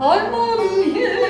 Harman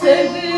Sevdiğine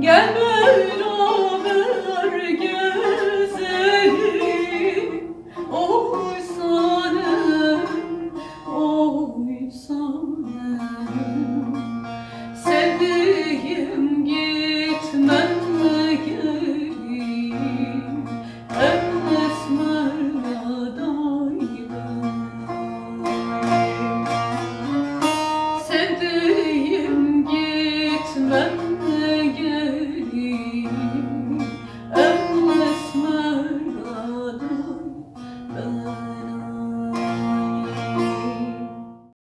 Gelme